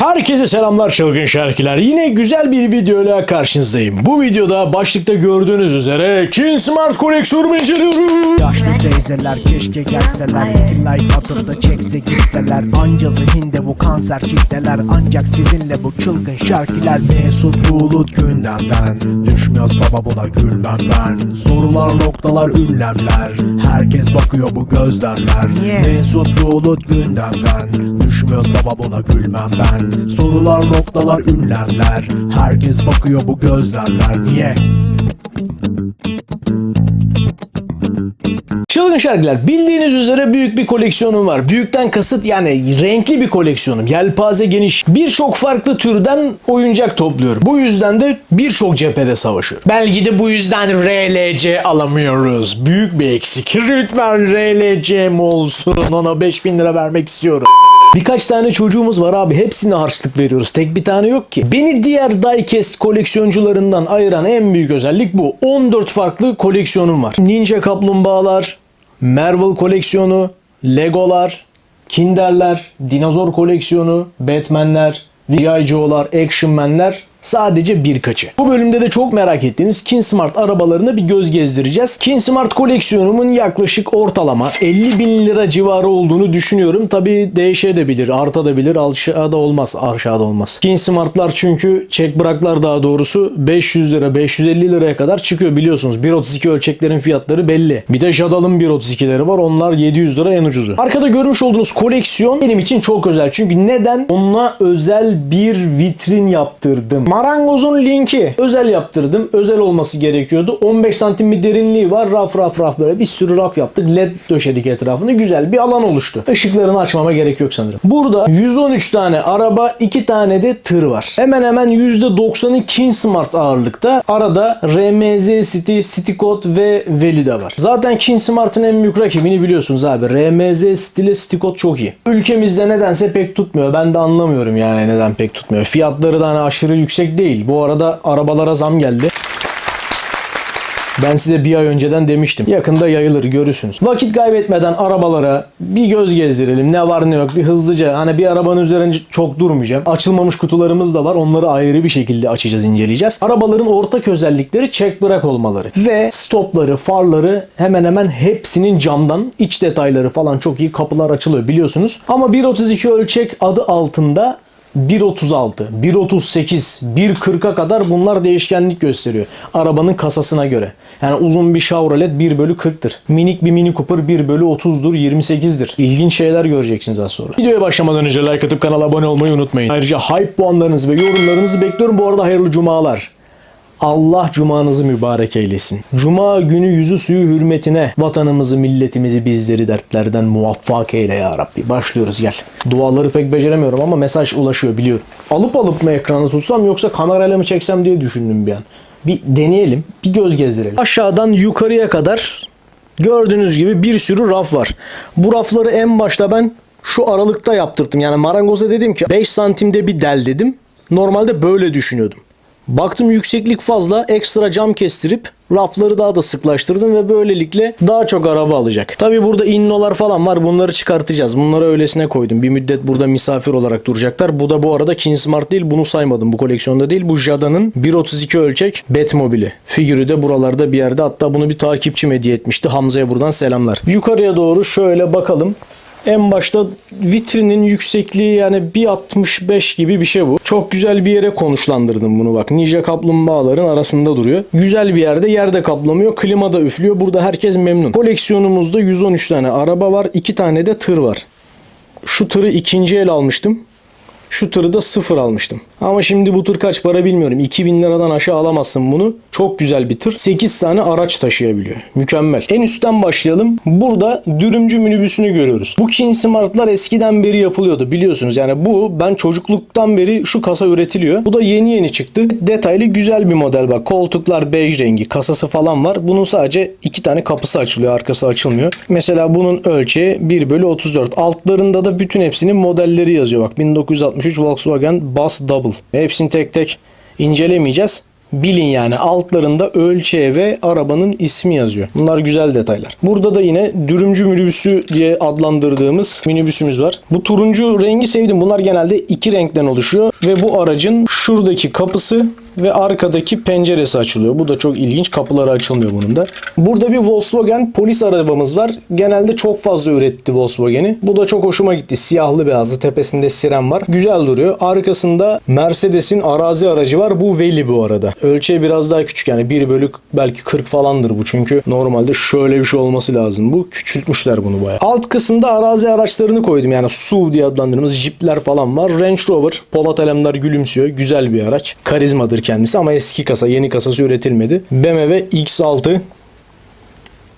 Herkese selamlar çılgın şarkılar. Yine güzel bir videoyla karşınızdayım. Bu videoda başlıkta gördüğünüz üzere Kin Smart koleksiyonumu inceliyorum. Yaşlı teyzeler keşke gelseler. İki like atıp da çekse gitseler. Anca zihinde bu kanser kitleler. Ancak sizinle bu çılgın şarkılar Mesut Bulut gündemden. Düşmüyoruz baba buna gülmem ben. Sorular noktalar ünlemler. Herkes bakıyor bu gözlemler. Mesut Bulut gündemden. Düşmüyoruz baba buna gülmem ben Sorular noktalar ünlemler Herkes bakıyor bu gözlemler Niye? Çılgın şarkılar bildiğiniz üzere büyük bir koleksiyonum var. Büyükten kasıt yani renkli bir koleksiyonum. Yelpaze geniş. Birçok farklı türden oyuncak topluyorum. Bu yüzden de birçok cephede savaşıyorum. Belki de bu yüzden RLC alamıyoruz. Büyük bir eksik. Lütfen RLC'm olsun. Ona 5000 lira vermek istiyorum. Birkaç tane çocuğumuz var abi. Hepsine harçlık veriyoruz. Tek bir tane yok ki. Beni diğer diecast koleksiyoncularından ayıran en büyük özellik bu. 14 farklı koleksiyonum var. Ninja kaplumbağalar, Marvel koleksiyonu, Legolar, Kinderler, dinozor koleksiyonu, Batman'ler, G.I. Joe'lar, Action Man'ler sadece birkaçı. Bu bölümde de çok merak ettiğiniz Kinsmart arabalarına bir göz gezdireceğiz. Kinsmart koleksiyonumun yaklaşık ortalama 50 bin lira civarı olduğunu düşünüyorum. Tabi değişebilir, artabilir, aşağıda olmaz, aşağıda olmaz. Kinsmartlar çünkü çek bıraklar daha doğrusu 500 lira, 550 liraya kadar çıkıyor biliyorsunuz. 1.32 ölçeklerin fiyatları belli. Bir de Jadal'ın 1.32'leri var. Onlar 700 lira en ucuzu. Arkada görmüş olduğunuz koleksiyon benim için çok özel. Çünkü neden? Onunla özel bir vitrin yaptırdım. Marangozun linki. Özel yaptırdım. Özel olması gerekiyordu. 15 santim bir derinliği var. Raf raf raf böyle bir sürü raf yaptık. LED döşedik etrafını. Güzel bir alan oluştu. Işıklarını açmama gerek yok sanırım. Burada 113 tane araba, 2 tane de tır var. Hemen hemen %90'ı Kinsmart ağırlıkta. Arada RMZ City, Citycode ve Veli de var. Zaten Kinsmart'ın en büyük rakibini biliyorsunuz abi. RMZ City ile Citycode çok iyi. Ülkemizde nedense pek tutmuyor. Ben de anlamıyorum yani neden pek tutmuyor. Fiyatları da hani aşırı yüksek değil. Bu arada arabalara zam geldi. Ben size bir ay önceden demiştim. Yakında yayılır görürsünüz. Vakit kaybetmeden arabalara bir göz gezdirelim. Ne var ne yok bir hızlıca. Hani bir arabanın üzerinde çok durmayacağım. Açılmamış kutularımız da var. Onları ayrı bir şekilde açacağız, inceleyeceğiz. Arabaların ortak özellikleri çek bırak olmaları. Ve stopları, farları hemen hemen hepsinin camdan iç detayları falan çok iyi kapılar açılıyor biliyorsunuz. Ama 1.32 ölçek adı altında 1.36, 1.38, 1.40'a kadar bunlar değişkenlik gösteriyor. Arabanın kasasına göre. Yani uzun bir Chevrolet 1 bölü 40'tır. Minik bir Mini Cooper 1 bölü 30'dur, 28'dir. İlginç şeyler göreceksiniz az sonra. Videoya başlamadan önce like atıp kanala abone olmayı unutmayın. Ayrıca hype puanlarınızı ve yorumlarınızı bekliyorum. Bu arada hayırlı cumalar. Allah cumanızı mübarek eylesin. Cuma günü yüzü suyu hürmetine vatanımızı, milletimizi, bizleri dertlerden muvaffak eyle ya Rabbi. Başlıyoruz gel. Duaları pek beceremiyorum ama mesaj ulaşıyor biliyorum. Alıp alıp mı ekranı tutsam yoksa kamerayla mı çeksem diye düşündüm bir an. Bir deneyelim, bir göz gezdirelim. Aşağıdan yukarıya kadar gördüğünüz gibi bir sürü raf var. Bu rafları en başta ben şu aralıkta yaptırdım. Yani marangoza dedim ki 5 santimde bir del dedim. Normalde böyle düşünüyordum. Baktım yükseklik fazla ekstra cam kestirip rafları daha da sıklaştırdım ve böylelikle daha çok araba alacak. Tabi burada innolar falan var bunları çıkartacağız. Bunları öylesine koydum. Bir müddet burada misafir olarak duracaklar. Bu da bu arada Kinsmart değil bunu saymadım bu koleksiyonda değil. Bu Jada'nın 1.32 ölçek Batmobili. Figürü de buralarda bir yerde hatta bunu bir takipçim hediye etmişti. Hamza'ya buradan selamlar. Yukarıya doğru şöyle bakalım. En başta vitrinin yüksekliği yani 1.65 gibi bir şey bu. Çok güzel bir yere konuşlandırdım bunu bak. Ninja kaplumbağaların arasında duruyor. Güzel bir yerde yerde kaplamıyor. Klima da üflüyor. Burada herkes memnun. Koleksiyonumuzda 113 tane araba var. 2 tane de tır var. Şu tırı ikinci el almıştım. Şu tırı da sıfır almıştım. Ama şimdi bu tır kaç para bilmiyorum. 2000 liradan aşağı alamazsın bunu. Çok güzel bir tır. 8 tane araç taşıyabiliyor. Mükemmel. En üstten başlayalım. Burada dürümcü minibüsünü görüyoruz. Bu Kinsmart'lar eskiden beri yapılıyordu biliyorsunuz. Yani bu ben çocukluktan beri şu kasa üretiliyor. Bu da yeni yeni çıktı. Detaylı güzel bir model bak. Koltuklar bej rengi. Kasası falan var. Bunun sadece iki tane kapısı açılıyor. Arkası açılmıyor. Mesela bunun ölçeği 1 bölü 34. Altlarında da bütün hepsinin modelleri yazıyor. Bak 1963 Volkswagen Bus Double. Hepsini tek tek incelemeyeceğiz. Bilin yani altlarında ölçeği ve arabanın ismi yazıyor. Bunlar güzel detaylar. Burada da yine dürümcü minibüsü diye adlandırdığımız minibüsümüz var. Bu turuncu rengi sevdim. Bunlar genelde iki renkten oluşuyor ve bu aracın şuradaki kapısı ve arkadaki penceresi açılıyor. Bu da çok ilginç. Kapıları açılmıyor bunun da. Burada bir Volkswagen polis arabamız var. Genelde çok fazla üretti Volkswagen'i. Bu da çok hoşuma gitti. Siyahlı beyazlı tepesinde siren var. Güzel duruyor. Arkasında Mercedes'in arazi aracı var. Bu Veli bu arada. Ölçeği biraz daha küçük yani 1 bölü belki 40 falandır bu. Çünkü normalde şöyle bir şey olması lazım. Bu küçültmüşler bunu bayağı. Alt kısımda arazi araçlarını koydum. Yani SUV diye adlandırdığımız jipler falan var. Range Rover. Polat Alemdar gülümsüyor. Güzel bir araç. Karizmadır kendisi ama eski kasa. Yeni kasası üretilmedi. BMW X6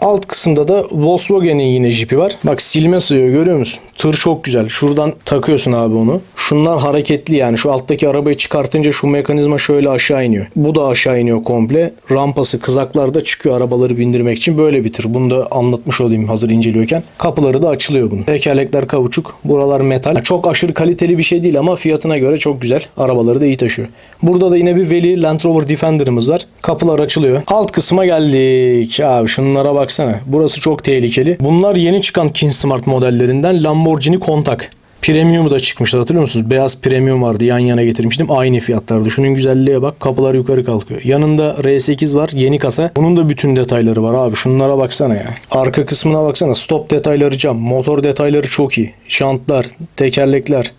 Alt kısımda da Volkswagen'in yine jipi var. Bak silme sığıyor görüyor musun? Tır çok güzel. Şuradan takıyorsun abi onu. Şunlar hareketli yani. Şu alttaki arabayı çıkartınca şu mekanizma şöyle aşağı iniyor. Bu da aşağı iniyor komple. Rampası kızaklarda çıkıyor arabaları bindirmek için. Böyle bir tır. Bunu da anlatmış olayım hazır inceliyorken. Kapıları da açılıyor bunun. Tekerlekler kauçuk. Buralar metal. Çok aşırı kaliteli bir şey değil ama fiyatına göre çok güzel. Arabaları da iyi taşıyor. Burada da yine bir Veli Land Rover Defender'ımız var. Kapılar açılıyor. Alt kısma geldik. Abi şunlara baksana. Burası çok tehlikeli. Bunlar yeni çıkan King Smart modellerinden Lamborghini Countach. Premium da çıkmıştı hatırlıyor musunuz? Beyaz premium vardı yan yana getirmiştim. Aynı fiyatlardı. Şunun güzelliğe bak. Kapılar yukarı kalkıyor. Yanında R8 var. Yeni kasa. Bunun da bütün detayları var abi. Şunlara baksana ya. Arka kısmına baksana. Stop detayları cam. Motor detayları çok iyi. Şantlar, tekerlekler,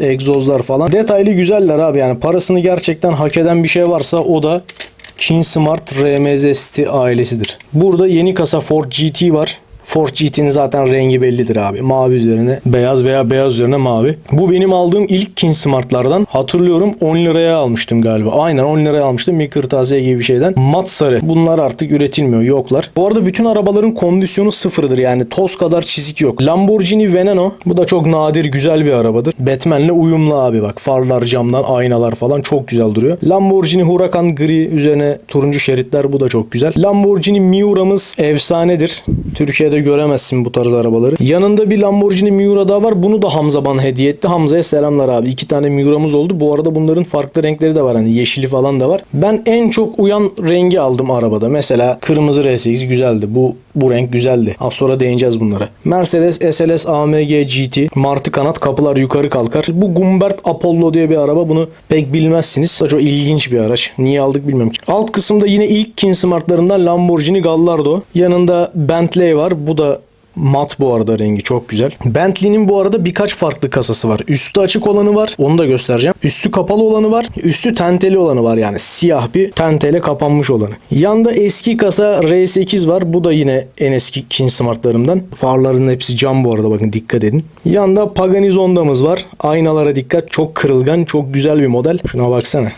egzozlar falan. Detaylı güzeller abi yani. Parasını gerçekten hak eden bir şey varsa o da King Smart RMZ City ailesidir. Burada yeni kasa Ford GT var. Ford GT'nin zaten rengi bellidir abi. Mavi üzerine beyaz veya beyaz üzerine mavi. Bu benim aldığım ilk King Smart'lardan. Hatırlıyorum 10 liraya almıştım galiba. Aynen 10 liraya almıştım. Bir kırtasiye gibi bir şeyden. Mat sarı. Bunlar artık üretilmiyor. Yoklar. Bu arada bütün arabaların kondisyonu sıfırdır. Yani toz kadar çizik yok. Lamborghini Veneno. Bu da çok nadir güzel bir arabadır. Batman'le uyumlu abi bak. Farlar, camlar, aynalar falan çok güzel duruyor. Lamborghini Huracan gri üzerine turuncu şeritler. Bu da çok güzel. Lamborghini Miura'mız efsanedir. Türkiye'de göremezsin bu tarz arabaları. Yanında bir Lamborghini Miura daha var. Bunu da Hamza bana hediye etti. Hamza'ya selamlar abi. İki tane Miura'mız oldu. Bu arada bunların farklı renkleri de var. Hani yeşili falan da var. Ben en çok uyan rengi aldım arabada. Mesela kırmızı R8 güzeldi. Bu bu renk güzeldi. Az sonra değineceğiz bunlara. Mercedes SLS AMG GT. Martı kanat kapılar yukarı kalkar. Bu Gumbert Apollo diye bir araba. Bunu pek bilmezsiniz. Çok ilginç bir araç. Niye aldık bilmiyorum. Alt kısımda yine ilk King Smart'larından Lamborghini Gallardo. Yanında Bentley var. Bu da Mat bu arada rengi çok güzel. Bentley'nin bu arada birkaç farklı kasası var. Üstü açık olanı var. Onu da göstereceğim. Üstü kapalı olanı var. Üstü tenteli olanı var. Yani siyah bir tenteyle kapanmış olanı. Yanda eski kasa R8 var. Bu da yine en eski King Smart'larımdan. Farların hepsi cam bu arada bakın dikkat edin. Yanda Pagani Zonda'mız var. Aynalara dikkat. Çok kırılgan, çok güzel bir model. Şuna baksana.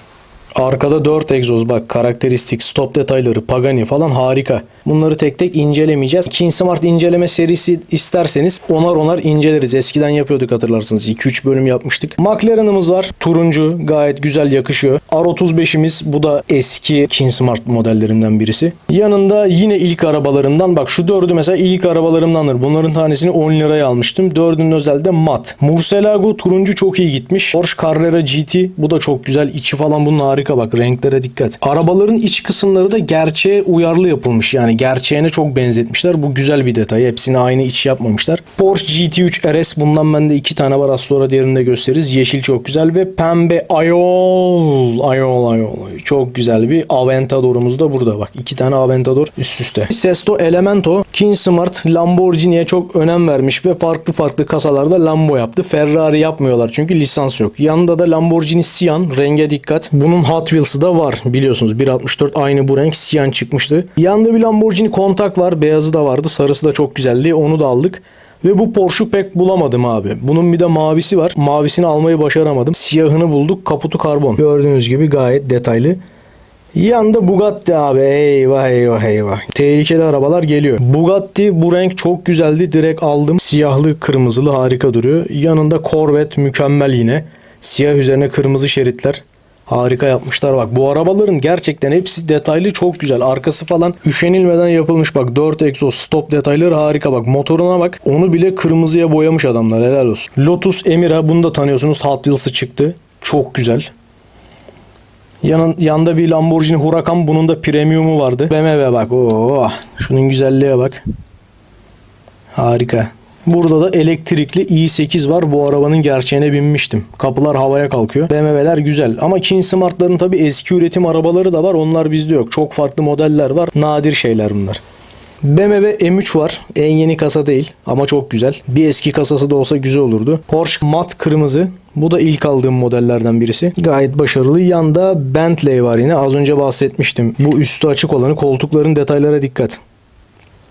Arkada 4 egzoz bak karakteristik, stop detayları, Pagani falan harika. Bunları tek tek incelemeyeceğiz. King Smart inceleme serisi isterseniz onar onar inceleriz. Eskiden yapıyorduk hatırlarsınız. 2-3 bölüm yapmıştık. McLaren'ımız var. Turuncu gayet güzel yakışıyor. R35'imiz bu da eski King Smart modellerinden birisi. Yanında yine ilk arabalarımdan bak şu dördü mesela ilk arabalarımdandır. Bunların tanesini 10 liraya almıştım. Dördünün özelde mat. Murcielago turuncu çok iyi gitmiş. Porsche Carrera GT bu da çok güzel. İçi falan bunun harika bak renklere dikkat. Arabaların iç kısımları da gerçeğe uyarlı yapılmış. Yani gerçeğine çok benzetmişler. Bu güzel bir detay. Hepsini aynı iç yapmamışlar. Porsche GT3 RS bundan bende iki tane var. Az sonra diğerini de gösteririz. Yeşil çok güzel ve pembe Ayol. Ayol Ayol. Çok güzel bir Aventador'umuz da burada bak. iki tane Aventador üst üste. Sesto Elemento King Smart Lamborghini'ye çok önem vermiş ve farklı farklı kasalarda Lambo yaptı. Ferrari yapmıyorlar çünkü lisans yok. Yanında da Lamborghini Sian renge dikkat. Bunun Hot Wheels'ı da var biliyorsunuz. 1.64 aynı bu renk Sian çıkmıştı. Yanında bir Lamborghini Countach var. Beyazı da vardı. Sarısı da çok güzeldi. Onu da aldık. Ve bu Porsche'u pek bulamadım abi. Bunun bir de mavisi var. Mavisini almayı başaramadım. Siyahını bulduk. Kaputu karbon. Gördüğünüz gibi gayet detaylı. Yanında Bugatti abi. Eyvah eyvah eyvah. Tehlikeli arabalar geliyor. Bugatti bu renk çok güzeldi. Direkt aldım. Siyahlı kırmızılı harika duruyor. Yanında Corvette mükemmel yine. Siyah üzerine kırmızı şeritler. Harika yapmışlar bak. Bu arabaların gerçekten hepsi detaylı çok güzel. Arkası falan üşenilmeden yapılmış bak. 4 egzoz stop detayları harika bak. Motoruna bak. Onu bile kırmızıya boyamış adamlar. Helal olsun. Lotus Emira bunu da tanıyorsunuz. Hot Wheels'ı çıktı. Çok güzel. Yanın, yanda bir Lamborghini Huracan bunun da premium'u vardı. BMW bak. Oo, şunun güzelliğe bak. Harika. Burada da elektrikli i8 var. Bu arabanın gerçeğine binmiştim. Kapılar havaya kalkıyor. BMW'ler güzel. Ama King Smart'ların tabii eski üretim arabaları da var. Onlar bizde yok. Çok farklı modeller var. Nadir şeyler bunlar. BMW M3 var. En yeni kasa değil ama çok güzel. Bir eski kasası da olsa güzel olurdu. Porsche mat kırmızı. Bu da ilk aldığım modellerden birisi. Gayet başarılı. Yanda Bentley var yine. Az önce bahsetmiştim. Bu üstü açık olanı koltukların detaylara dikkat.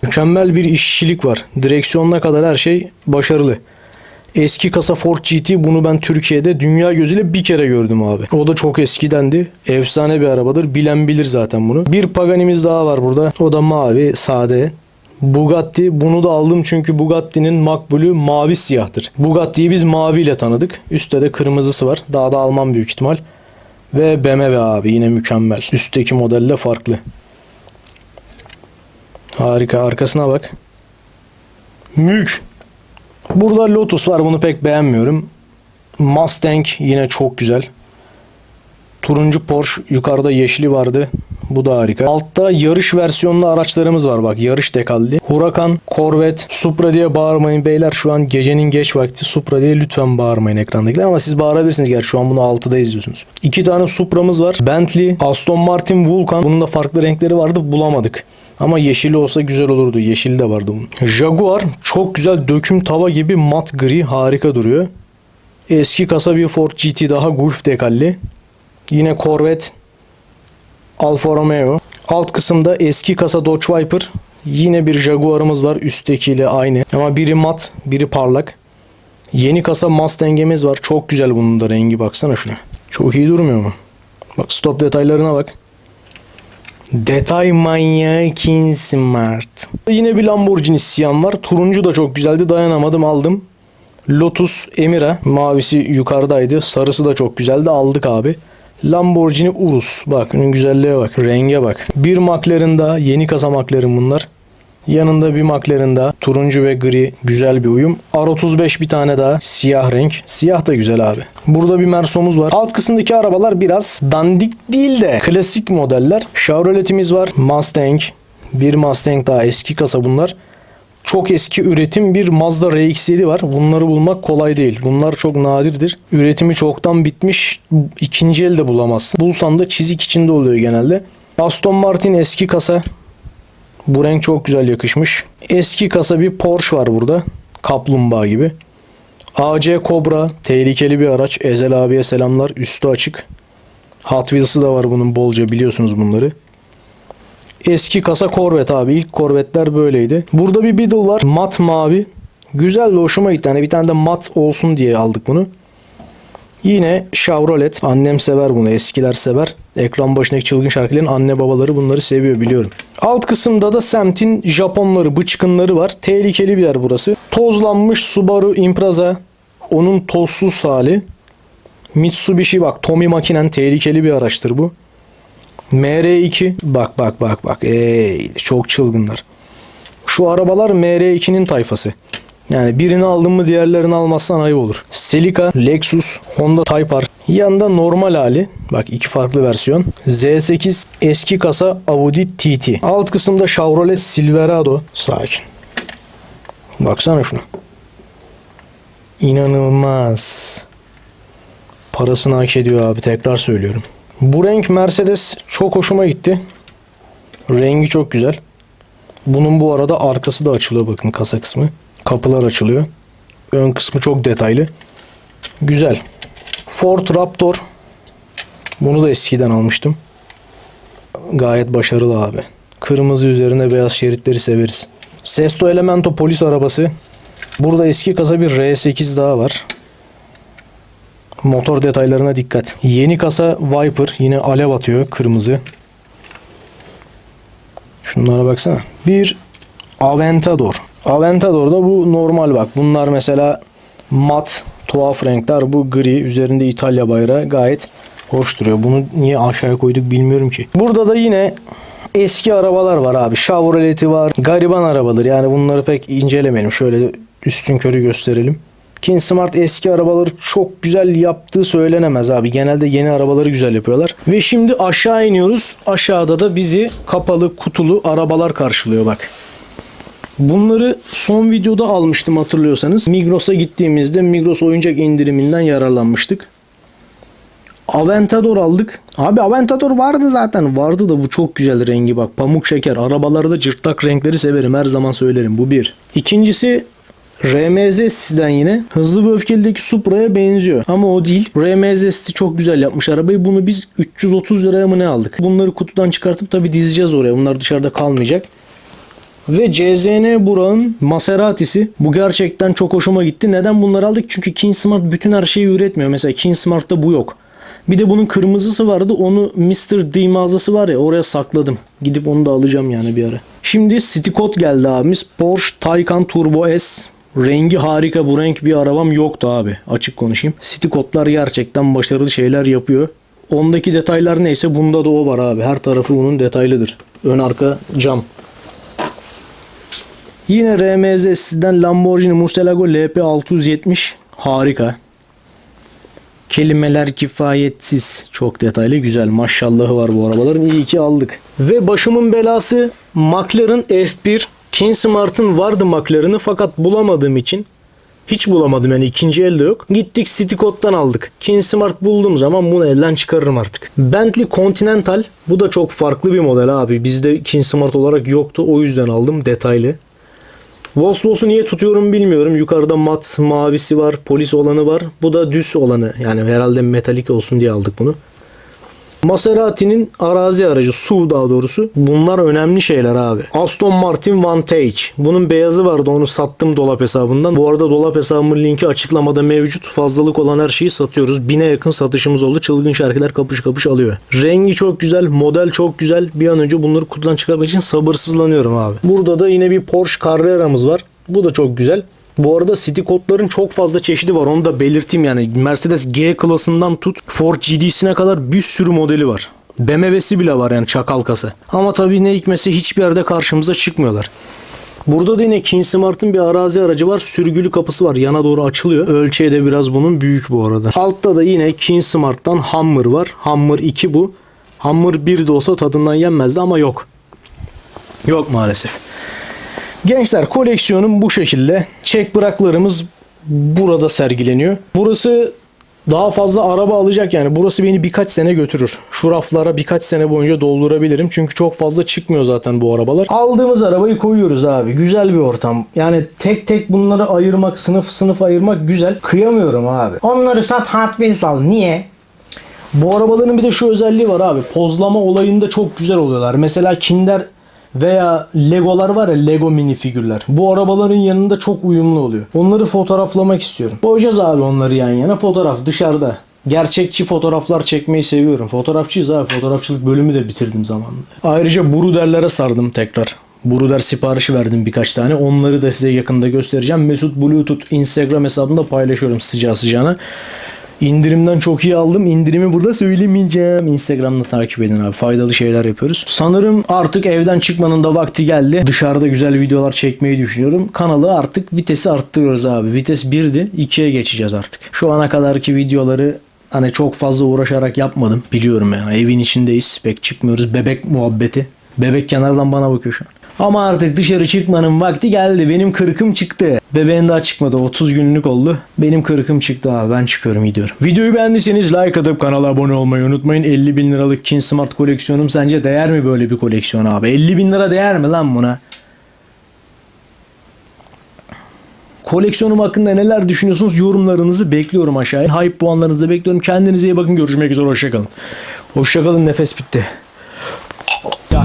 Mükemmel bir işçilik var. Direksiyonuna kadar her şey başarılı. Eski kasa Ford GT bunu ben Türkiye'de dünya gözüyle bir kere gördüm abi. O da çok eskidendi. Efsane bir arabadır. Bilen bilir zaten bunu. Bir Pagani'miz daha var burada. O da mavi, sade. Bugatti bunu da aldım çünkü Bugatti'nin makbulü mavi siyahtır. Bugatti'yi biz maviyle tanıdık. Üstte de kırmızısı var. Daha da almam büyük ihtimal. Ve BMW abi yine mükemmel. Üstteki modelle farklı. Harika. Arkasına bak. Mülk. Burada Lotus var. Bunu pek beğenmiyorum. Mustang yine çok güzel. Turuncu Porsche. Yukarıda yeşili vardı. Bu da harika. Altta yarış versiyonlu araçlarımız var bak. Yarış dekalli. Huracan, Corvette, Supra diye bağırmayın beyler. Şu an gecenin geç vakti. Supra diye lütfen bağırmayın ekrandakiler. Ama siz bağırabilirsiniz. Gerçi şu an bunu 6'da izliyorsunuz. İki tane Supra'mız var. Bentley, Aston Martin, Vulcan. Bunun da farklı renkleri vardı. Bulamadık. Ama yeşili olsa güzel olurdu. Yeşili de vardı bunun. Jaguar çok güzel döküm tava gibi mat gri harika duruyor. Eski kasa bir Ford GT daha Golf dekalli. Yine Corvette Alfa Romeo. Alt kısımda eski kasa Dodge Viper. Yine bir Jaguar'ımız var üsttekiyle aynı. Ama biri mat, biri parlak. Yeni kasa Mustang'imiz var. Çok güzel bunun da rengi baksana şuna. Çok iyi durmuyor mu? Bak stop detaylarına bak. Detay manyağı King Smart. Yine bir Lamborghini Sian var. Turuncu da çok güzeldi. Dayanamadım aldım. Lotus Emira. Mavisi yukarıdaydı. Sarısı da çok güzeldi. Aldık abi. Lamborghini Urus. Bak güzelliğe bak. Renge bak. Bir McLaren daha. Yeni kasa McLaren bunlar. Yanında bir McLaren. Turuncu ve gri. Güzel bir uyum. R35 bir tane daha. Siyah renk. Siyah da güzel abi. Burada bir Mersomuz var. Alt kısımdaki arabalar biraz dandik değil de klasik modeller. Chevrolet'imiz var. Mustang. Bir Mustang daha. Eski kasa bunlar. Çok eski üretim bir Mazda RX-7 var. Bunları bulmak kolay değil. Bunlar çok nadirdir. Üretimi çoktan bitmiş. ikinci elde bulamazsın. Bulsan da çizik içinde oluyor genelde. Aston Martin eski kasa. Bu renk çok güzel yakışmış. Eski kasa bir Porsche var burada. Kaplumbağa gibi. AC Cobra tehlikeli bir araç. Ezel abiye selamlar. Üstü açık. Hot Wheels'ı da var bunun bolca biliyorsunuz bunları. Eski kasa Corvette abi. İlk Corvette'ler böyleydi. Burada bir Beetle var. Mat mavi. Güzel de hoşuma gitti. Hani bir tane de mat olsun diye aldık bunu. Yine Chevrolet. Annem sever bunu. Eskiler sever. Ekran başındaki çılgın şarkıların anne babaları bunları seviyor biliyorum. Alt kısımda da semtin Japonları, bıçkınları var. Tehlikeli bir yer burası. Tozlanmış Subaru Impreza. Onun tozsuz hali. Mitsubishi bak Tommy Makinen tehlikeli bir araçtır bu. MR2 bak bak bak bak ey çok çılgınlar. Şu arabalar MR2'nin tayfası. Yani birini aldın mı diğerlerini almazsan ayıp olur. Celica, Lexus, Honda Type R. Yanında normal hali. Bak iki farklı versiyon. Z8 eski kasa Audi TT. Alt kısımda Chevrolet Silverado. Sakin. Baksana şuna. İnanılmaz. Parasını hak ediyor abi tekrar söylüyorum. Bu renk Mercedes çok hoşuma gitti. Rengi çok güzel. Bunun bu arada arkası da açılıyor bakın kasa kısmı. Kapılar açılıyor. Ön kısmı çok detaylı. Güzel. Ford Raptor. Bunu da eskiden almıştım. Gayet başarılı abi. Kırmızı üzerine beyaz şeritleri severiz. Sesto Elemento polis arabası. Burada eski kasa bir R8 daha var. Motor detaylarına dikkat. Yeni kasa Viper yine alev atıyor kırmızı. Şunlara baksana. Bir Aventador. Aventador da bu normal bak. Bunlar mesela mat tuhaf renkler. Bu gri üzerinde İtalya bayrağı gayet hoş duruyor. Bunu niye aşağıya koyduk bilmiyorum ki. Burada da yine eski arabalar var abi. Chevrolet'i var. Gariban arabalar. Yani bunları pek incelemeyelim. Şöyle üstün körü gösterelim. King Smart eski arabaları çok güzel yaptığı söylenemez abi. Genelde yeni arabaları güzel yapıyorlar. Ve şimdi aşağı iniyoruz. Aşağıda da bizi kapalı kutulu arabalar karşılıyor bak. Bunları son videoda almıştım hatırlıyorsanız. Migros'a gittiğimizde Migros oyuncak indiriminden yararlanmıştık. Aventador aldık. Abi Aventador vardı zaten. Vardı da bu çok güzel rengi bak. Pamuk şeker. Arabalarda cırtlak renkleri severim. Her zaman söylerim. Bu bir. İkincisi RMZ'den yine Hızlı ve Öfkeli'deki Supra'ya benziyor. Ama o değil. RMZ'si çok güzel yapmış arabayı. Bunu biz 330 liraya mı ne aldık? Bunları kutudan çıkartıp tabi dizeceğiz oraya. Bunlar dışarıda kalmayacak. Ve CZN Burak'ın Maserati'si. Bu gerçekten çok hoşuma gitti. Neden bunları aldık? Çünkü King Smart bütün her şeyi üretmiyor. Mesela King Smart'ta bu yok. Bir de bunun kırmızısı vardı. Onu Mr. D mağazası var ya oraya sakladım. Gidip onu da alacağım yani bir ara. Şimdi City Code geldi abimiz. Porsche Taycan Turbo S. Rengi harika. Bu renk bir arabam yoktu abi. Açık konuşayım. City Code'lar gerçekten başarılı şeyler yapıyor. Ondaki detaylar neyse bunda da o var abi. Her tarafı bunun detaylıdır. Ön arka cam. Yine RMZ sizden Lamborghini Murcielago LP670 harika. Kelimeler kifayetsiz. Çok detaylı güzel. Maşallahı var bu arabaların. İyi ki aldık. Ve başımın belası McLaren F1. King Smart'ın vardı McLaren'ı fakat bulamadığım için hiç bulamadım yani ikinci elde yok. Gittik City Code'dan aldık. King Smart bulduğum zaman bunu elden çıkarırım artık. Bentley Continental. Bu da çok farklı bir model abi. Bizde King Smart olarak yoktu. O yüzden aldım detaylı. Volkswagen'u niye tutuyorum bilmiyorum. Yukarıda mat mavisi var, polis olanı var. Bu da düz olanı. Yani herhalde metalik olsun diye aldık bunu. Maserati'nin arazi aracı SUV daha doğrusu. Bunlar önemli şeyler abi. Aston Martin Vantage. Bunun beyazı vardı onu sattım dolap hesabından. Bu arada dolap hesabımın linki açıklamada mevcut. Fazlalık olan her şeyi satıyoruz. Bine yakın satışımız oldu. Çılgın şarkılar kapış kapış alıyor. Rengi çok güzel. Model çok güzel. Bir an önce bunları kutudan çıkarmak için sabırsızlanıyorum abi. Burada da yine bir Porsche Carrera'mız var. Bu da çok güzel. Bu arada City kodların çok fazla çeşidi var. Onu da belirteyim yani. Mercedes G klasından tut Ford GD'sine kadar bir sürü modeli var. BMW'si bile var yani çakal kası. Ama tabii ne hikmetse hiçbir yerde karşımıza çıkmıyorlar. Burada da yine King Smart'ın bir arazi aracı var. Sürgülü kapısı var. Yana doğru açılıyor. Ölçeği de biraz bunun büyük bu arada. Altta da yine King Smart'tan Hummer var. Hummer 2 bu. Hummer 1 de olsa tadından yenmezdi ama yok. Yok maalesef. Gençler koleksiyonum bu şekilde. Çek bıraklarımız burada sergileniyor. Burası daha fazla araba alacak yani. Burası beni birkaç sene götürür. Şu raflara birkaç sene boyunca doldurabilirim. Çünkü çok fazla çıkmıyor zaten bu arabalar. Aldığımız arabayı koyuyoruz abi. Güzel bir ortam. Yani tek tek bunları ayırmak, sınıf sınıf ayırmak güzel. Kıyamıyorum abi. Onları sat Hot Wheels al. Niye? Bu arabaların bir de şu özelliği var abi. Pozlama olayında çok güzel oluyorlar. Mesela Kinder veya Legolar var ya Lego mini figürler. Bu arabaların yanında çok uyumlu oluyor. Onları fotoğraflamak istiyorum. Koyacağız abi onları yan yana. Fotoğraf dışarıda. Gerçekçi fotoğraflar çekmeyi seviyorum. Fotoğrafçıyız abi. Fotoğrafçılık bölümü de bitirdim zamanında. Ayrıca Bruder'lere sardım tekrar. Bruder siparişi verdim birkaç tane. Onları da size yakında göstereceğim. Mesut Bluetooth Instagram hesabında paylaşıyorum sıcağı sıcağına. İndirimden çok iyi aldım. İndirimi burada söylemeyeceğim. Instagram'da takip edin abi. Faydalı şeyler yapıyoruz. Sanırım artık evden çıkmanın da vakti geldi. Dışarıda güzel videolar çekmeyi düşünüyorum. Kanalı artık vitesi arttırıyoruz abi. Vites 1'di. 2'ye geçeceğiz artık. Şu ana kadarki videoları hani çok fazla uğraşarak yapmadım. Biliyorum yani. Evin içindeyiz. Pek çıkmıyoruz. Bebek muhabbeti. Bebek kenardan bana bakıyor şu an. Ama artık dışarı çıkmanın vakti geldi. Benim kırkım çıktı. Bebeğin daha çıkmadı. 30 günlük oldu. Benim kırkım çıktı abi. Ben çıkıyorum gidiyorum. Videoyu beğendiyseniz like atıp kanala abone olmayı unutmayın. 50 bin liralık King Smart koleksiyonum sence değer mi böyle bir koleksiyon abi? 50 bin lira değer mi lan buna? Koleksiyonum hakkında neler düşünüyorsunuz? Yorumlarınızı bekliyorum aşağıya. Hype puanlarınızı bekliyorum. Kendinize iyi bakın. Görüşmek üzere. Hoşçakalın. Hoşçakalın. Nefes bitti.